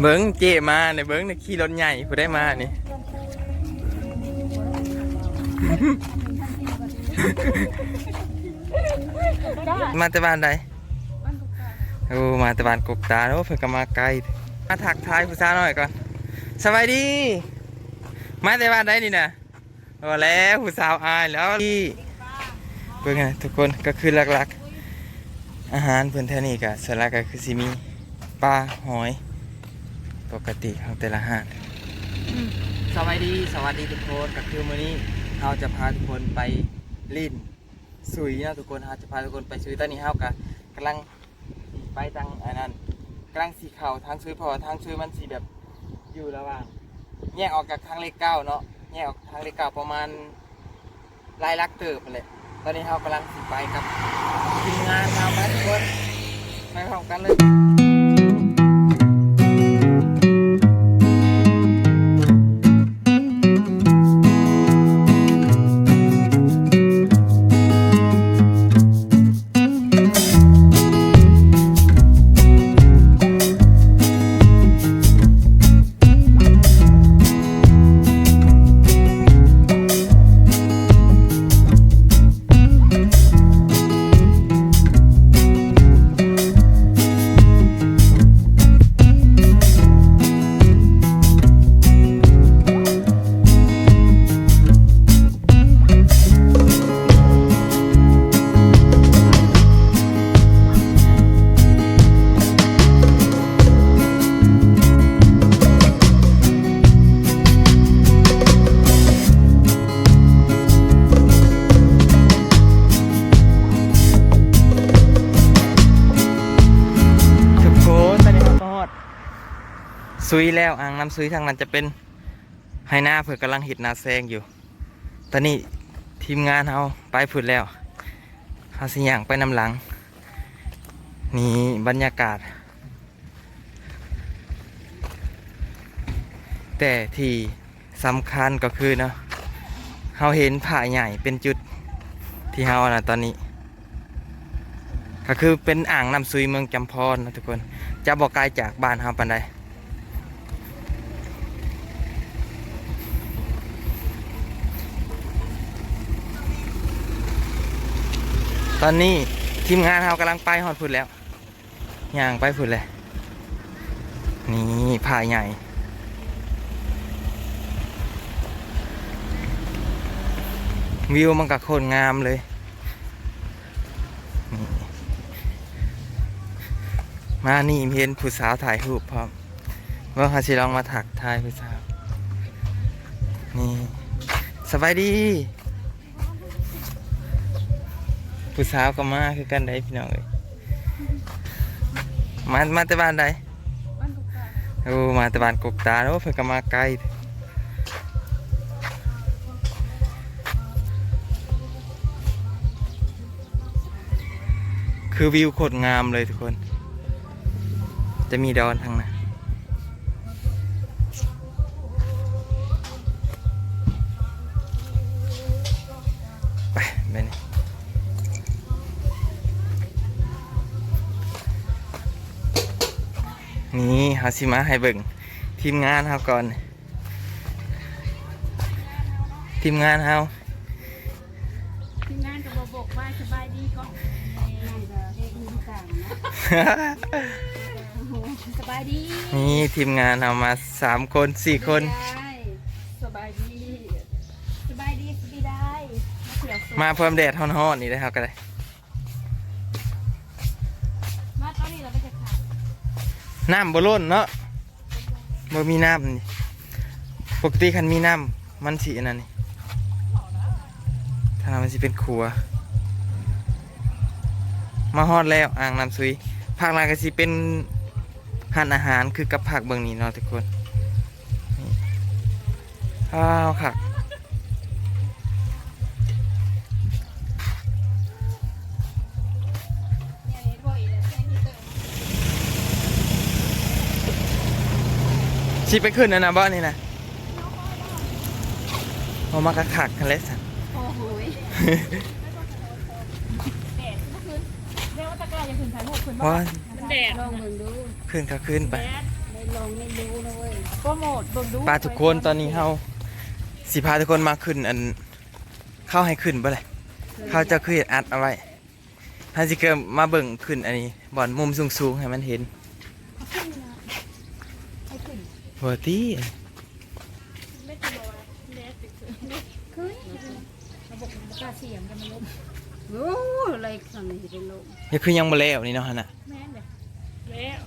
เบิ้งเจมาเนี่ยเบิ้งเนี่ยขี่รถใหญ่ผู้ได้มานี่มาแต่บ้านใดโอ้มาแต่บ้านกกตาโอ้เพิ่นก็มาไกลมาถักทายผู้สาวหน่อยก่อนสบายดี มาแต่บ้านใดนี่นะโอ้แล้วผู้สาวอายแล้วที่เพิ่นไงทุกคนก็คือหลักๆ อาหารเพิ่นแท่นี้ก็สลักก็คือสิมีปลาหอย ปกติของแต่ละห้างสวัสดีสวัสดีทุกคนก็คือมื้อนี้เราจะพาทุกคนไปลินสุยนะทุกคนเราจะพาทุกคนไปสุยตอนนี้เราก็กำลังไปทางอันนั้นกำลังสีเข่าทางสุยพอทางสุยมันสีแบบอยู่ระหว่างแยกออกจากทางเลขเก้าเนาะแยกออกทางเลขเก้าประมาณลายลักเติบนั่นแหละ ตอนนี้เรากำลังสิไปกับทีมงานเราไปทุกคนไปพร้อมกันเลย ซุยแล้วอ่างน้ำซุยทางนั้นจะเป็นไฮนาเผื่อกำลังหิดนาแซงอยู่ ตอนนี้ทีมงานเราไปผุดแล้วเขาสิอย่างไปนำหลัง นี่บรรยากาศ แต่ที่สำคัญก็คือเนาะเราเห็นผาใหญ่เป็นจุดที่เรานะตอนนี้ ก็คือเป็นอ่างน้ำซุยเมืองจำพรนะทุกคน จะบอกไกลจากบ้านเฮาปานใด อนนี้ทีมงานเฮากำลังไปฮอดพุ่นแล้วย่างไปพุ่นเลยนี่ผาใหญ่วิวมันกับโคตรงามเลย มานี่เห็นผู้สาวถ่ายรูปพร้อมว่าเขาสิลองมาถักทายผู้สาว นี่สบายดี ผู้สาวก็มาคือกันได้พี่น้องเอ้ยมามาแต่บ้านใดโอ้มาแต่บ้านกกตาโอ้เพิ่นก็มาไกลคือวิวโคตรงามเลยทุกคน จะมีดอนทางนั้นาสิมาให้เบิ่งทีมงานเฮาก่อน ทีมงานเฮาทีมงานกับบบอกว่าสบายดีก่อนเด็กมีต่างนะสบายดี นี่ทีมงานเอามาสามคนสี่คนได้สบายดี สบายดีสบายได้มาเที่ยวสวนมาเพิ่มแดดฮ้อนๆนี่ได้ครับก็ได้ น้ำบ่ล้นเนาะบ่มีน้ำนี่ปกติคันมีน้ำมันสิอันนั้นนี่ถ้ามันสิเป็นครัว มาฮอดแล้วอ่างน้ำซุยภาคหลายก็สิเป็นหันอาหารคือกับผักเบิ่งนี้เนาะทุกคนอ้าวค่ะ สิไปขึ้นอันนะบ่นี่นะเอามากระขักกันเลยสันโอ้โหยแดดเมื่อคืนเรียกว่าตะกร้ายังคืนถ่ายรูปคืนว่าถ่แดดลองเบิ่งดูขึ้นก็ขึ้นไป ได้ลองไม่รู้นะเว้ยโปรโมทเบิ่งดูปลาทุกคนตอนนี้เฮาสิพาทุกคนมาขึ้นอันเข้าให้ขึ้นบ่เลยเขาจะคืออัดเอาไว้ถ้าสิเกิมมาเบิ่งขึ้นอันนี้บ่อนมุมสูงๆให้มันเห็น ให้ขึ้ นบ่ตีขึ้นระบบมันกล้าเสียงกันมันลบโอ้อะไรสั่นนี่เป็นลมนี่คือยังบ่แล้วนี่เนาะหั่นน่ะแม่นเลยแล้ว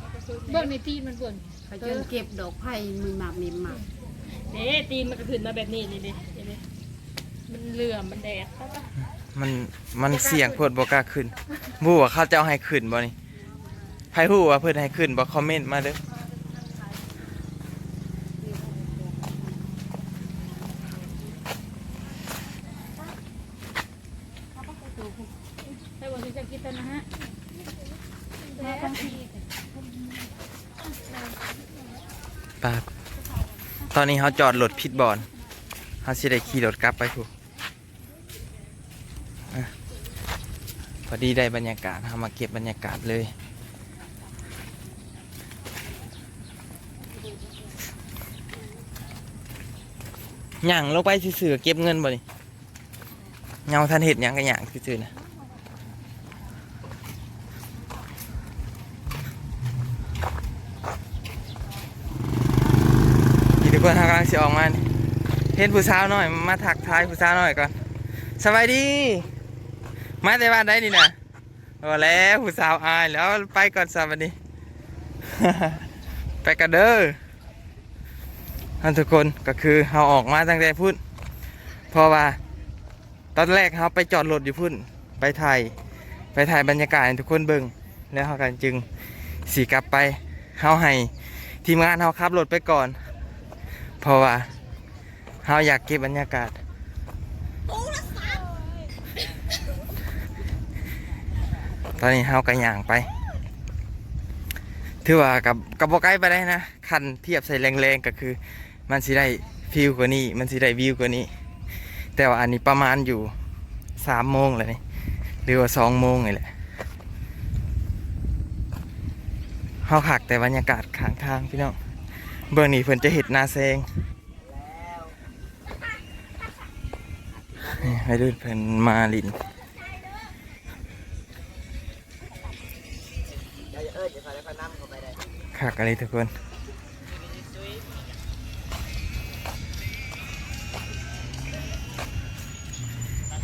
เบิ่งในตีนมันเบิ่งเขาจะเก็บดอกไผ่มือหมับมีหมับเด้ตีนมันก็ขึ้นมาแบบนี้นี่ดิเด้มันเหลื่อมมันแดดปะปะมันมันเสี่ยงโพดบ่กล้าขึ้นบ่ว่าเขาจะเอาให้ขึ้นบ่นี่ใครฮู้ว่าเพิ่นให้ขึ้นบ่คอมเมนต์มาเด้อ ให้วันนี้จะกินแต่นะฮะมาทั้งที ปาดตอนนี้เขาจอดรถผิดบอนเขาสิได้ขี่รถกลับไปถูกพอดีได้บรรยากาศเขามาเก็บบรรยากาศเลยหย่างลงไปซื่อเก็บเงินบ่นี่เงาทันเห็ดหยังกันหย่างซื่อนะ นี่ทุกคนทางกำลังสิออกมาเห็นผู้สาวหน่อย มาถักทายผู้สาวหน่อยก่อนสบายดี มาแต่บ้านได้นี่นะโอ้แล้วผู้สาวอายแล้วไปก่อนสวัสดีไปกันเด้อท่านทุกคนก็คือเราออกมาตั้งแต่พุ่นเพราะว่า ตอนแรกเราไปจอดรถอยู่พุ่นไปถ่ายไปถ่ายบรรยากาศทุกคนเบิ่งแล้วเรากันจึงสีกลับไปเราให้ทีมงานเราขับรถไปก่อน เพราะว่าเราอยากเก็บบรรยากาศ ตอนนี้เฮากระย่างไป ถือว่ากับกับบใกล้ไปได้นะ คันเทียบใส่แรงๆก็คือ มันสิได้ฟิลกว่านี้ มันสิได้วิวกว่านี้ แต่ว่าอันนี้ประมาณอยู่สามโมงเลยนี่หรือว่าสองโมงนี่แหละเฮาขักแต่บรรยากาศข้างทางพี่น้อง เบื้องนี้เพิ่นจะเห็ดนาแซงให้ดูเพิ่นมาลินคักอะไรทุกคน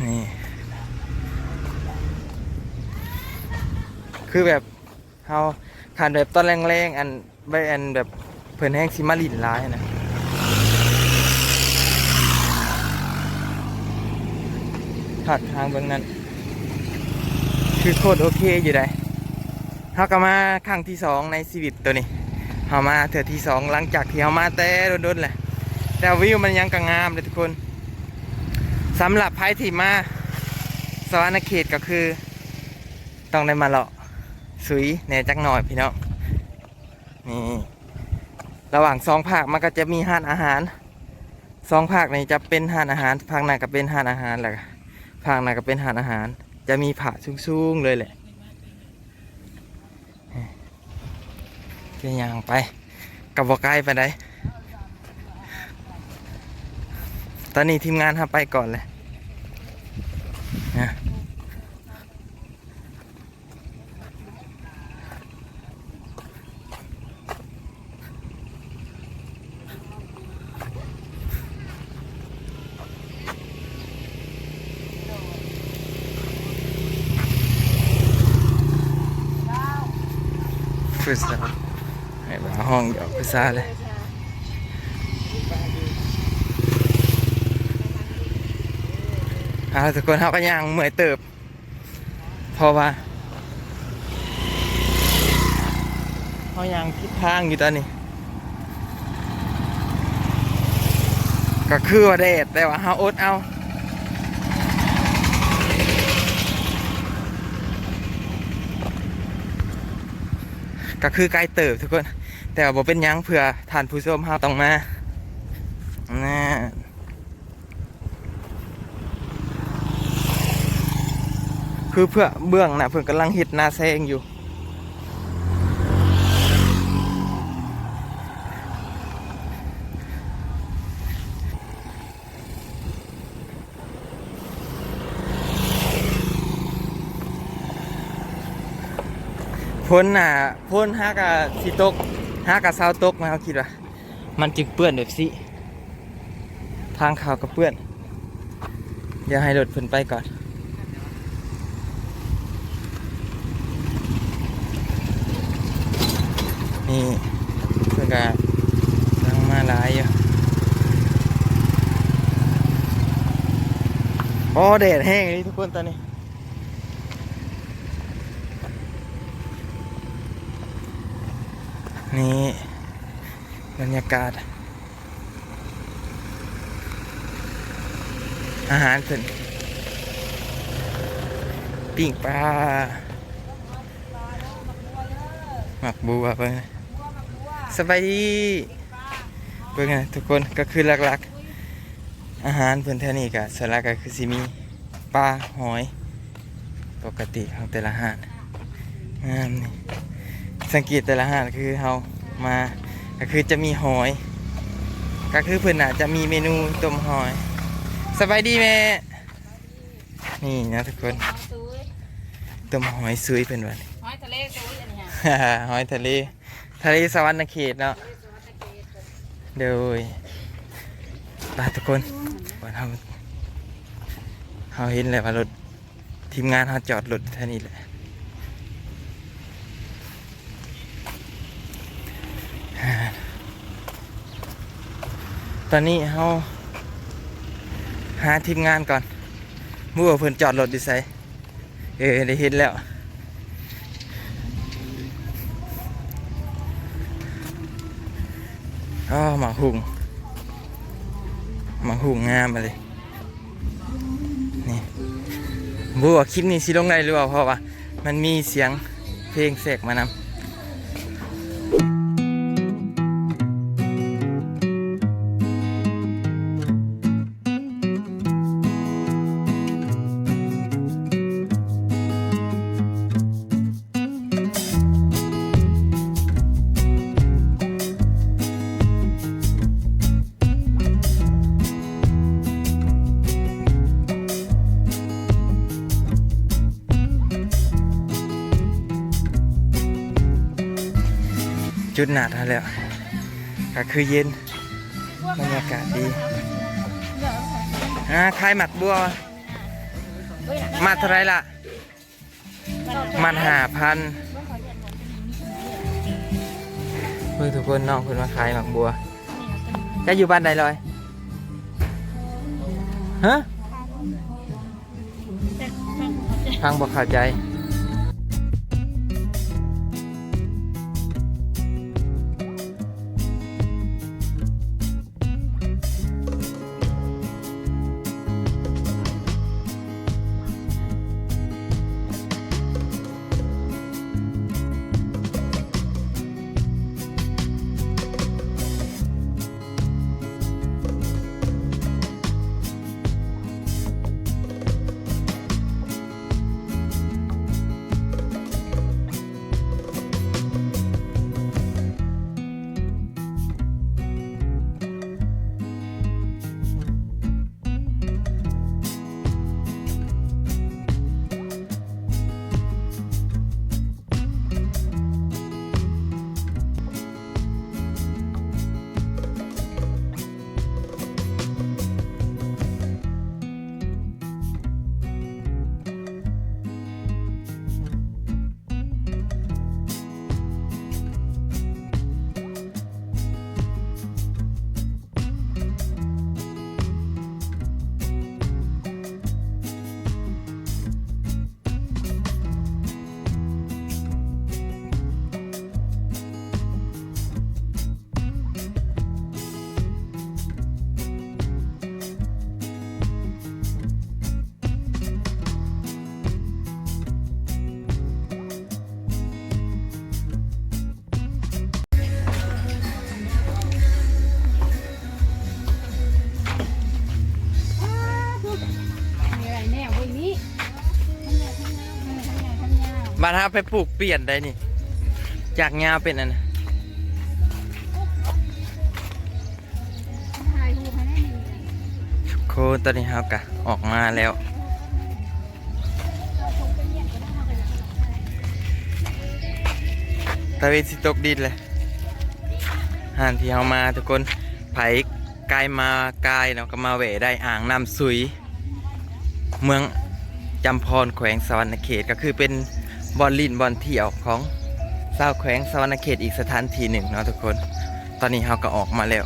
นี่คือแบบเฮาขันแบบตอนแรงๆอันใบอันแบบ เพิ่นแห้งซิมาลินร้ายนะขักทางเบื้องนั้น คือโคตรโอเคอยู่ได้เฮาก็มาครั้งที่สองในชีวิตตัวนี้เฮามาเถื่อที่สองหลังจากที่เฮามาแต่โดนๆแหละแต่วิวมันยังกังงามเลยทุกคนสำหรับไพ่ที่มาสวรรณเขตก็คือ ต้องได้มาเลาะสุยแหน่จักหน่อยพี่น้องนี่ ระหว่างสองภาคมันก็จะมีห้านอาหารสองภาคนี้จะเป็นห้านอาหารภาคหน้าก็เป็นห้านอาหารแหละภาคหน้าก็เป็นห้านอาหาร จะมีผาสูงๆเลยแหละเจียางไปกับบอกไกลไปได้ตอนนี้ทีมงานทำไปก่อนเลยนะคือสาวให้มาห้องเดี๋ยวคือ ซาเลยอาทุกคนเขาก็ย่างเหมื่อยเติบ เพราะว่าเขาย่างทิศทางอยู่ตอนนี้ ก็คือว่าแดดแต่ว่าเขาอดเอาก็คือไกลเติบทุกคน แต่บ่เป็นยังเผื่อทานผู้ชมเฮาต้องมานะคือเพื่อเบื้องนะเพื่อกำลังหิดนาแซงอยู่ พ้นน่ะพ้นฮักอะสิตก ฮักอะเสาตกมาเขาคิดว่า มันจึงเปื้อนแบบสิทางเขาก็เปื้อน เดี๋ยวให้รถเพิ่นไปก่อนนี่เพิ่นก็ลังมาหลายอยู่โอ้แดดแห้งเลยทุกคนตอนนี้ นี่บรรยากาศ อาหารเพิ่นปิ้งปลาหมักบัวเพิ่นสบายดีเพิ่นนะทุกคนก็คือหลักๆ อาหารเพิ่นแท่นี้ก็สวนหลักก็คือสิมีปลาหอย ปกติของแต่ละอาหารงามนี่ สังเกตแต่ละอาหารคือเฮามาก็คือจะมีหอย ก็คือเพิ่นน่ะจะมีเมนูต้มหอย สบายดีแม่ นี่นะทุกคนซุยต้มหอยซุยเป็นวันหอยทะเลซุยอันนี้ฮะหอยทะเล ทะเลสวรรค์เขตเนาะเดี๋ยวลาทุกคนวันเฮาเฮาเห็นแล้วว่ารถทีมงานเฮาจอดรถแท่นี้แหละ อนนี้เฮาหาทีมงานก่อนมู่วเพิ่นจอดรถดิไซเออได้เห็นแล้วอ๋อหมาหุงหมาหุงงามเลยนี่บัวคลิปนี้สิลงได้หรือเปล่าเพราะว่ามันมีเสียงเพลงเสกมานำ จุดหนาดแล้วก็คือเย็นบรรยากาศดีอ่าคลายหมัดบัวหมัดเท่าไรล่ะหมันหาพันเพื่อทุกคนน้องเพื่อนมาขายหมักบัวจะอยู่บ้านใดลอยฮะฟังบอกเข้าใจ บ้านเราไปปลูกเปลี่ยนได้นี่ จากงาเป็นอันนะถ่ายรูปให้ได้หนึ่งโคตอนนี้เรากะออกมาแล้วเราคงเป็นเนี่ยก็ได้เราก็จะะเวนสิตกดินเลยหานที่เฮามาทุกคนไผกายมากายเนาะก็มาแหวได้อ่างน้ำสุย เมืองจำพรแขวงสวรรณเขตก็คือเป็น บอลลินบอลเที่ยวของชาแขวงสวรรณเขตอีกสถานที่หนึ่งเนาะทุกคน ตอนนี้เราก็ออกมาแล้ว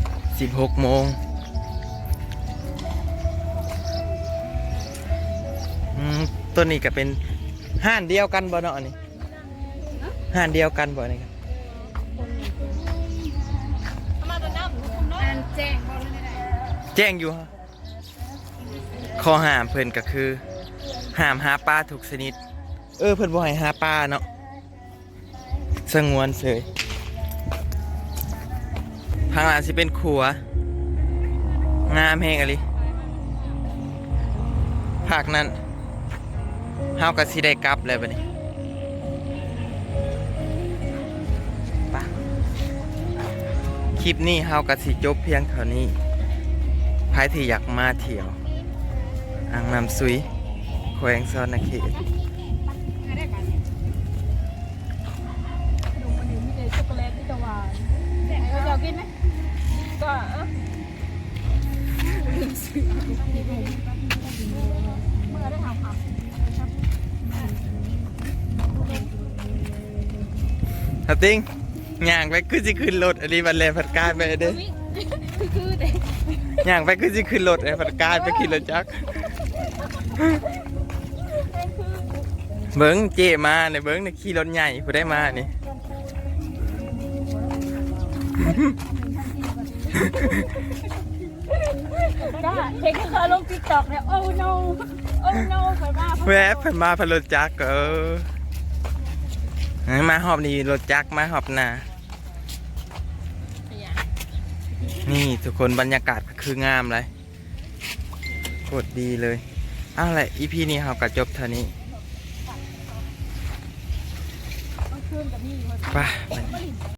16 โมงตัวนี้ก็เป็นห้านเดียวกันบ่เนาะนี่ห้านเดียวกันบ่นี่ครับอันแจ้งอยู่ฮะข้อห้ามเพิ่นก็คือ ห้ามหาปลาทุกชนิด เออเพิ่นบ่ให้หาปลาเนาะสงวนเสยทางหลังสิเป็นขัว งามแฮงอะลิภาคนั้นเฮาก็สิได้กลับเลยบัดนี้ไปคลิปนี้เฮาก็สิจบเพียงเท่านี้ใครที่อยากมาเที่ยวอ่างน้ำซุยแขวงซอนนาเขต ขนมมันอยู่มีแต่ช็อกโกแลตที่ตะวันเราจะเอากินไหมก็เออเมื่อได้ทำครับเอาติงย่างไปคือสิขึ้นรถอันนี้บันเลผัดกายไปเด้คือคือเด็กย่างไปคือสิขึ้นรถไอ้ผัดกายไปขี่รถจักร เบิ้งเจมาเนี่ยเบิ้งเนี่ยขี่รถใหญ่ผู้ได้มานี่ ก็เห็นเขาลงติ๊กต็อกเนี่ยโอ้ no โอ้ no ไปบ้าแวบเพิ่นมาพนรถจักรเออเอ้ยมาหอบนี่รถจักรมาหอบหนานี่ทุกคนบรรยากาศก็คืองามเลยโคตรดีเลยเอาละอีพีนี้เราก็จบเท่านี้ ไป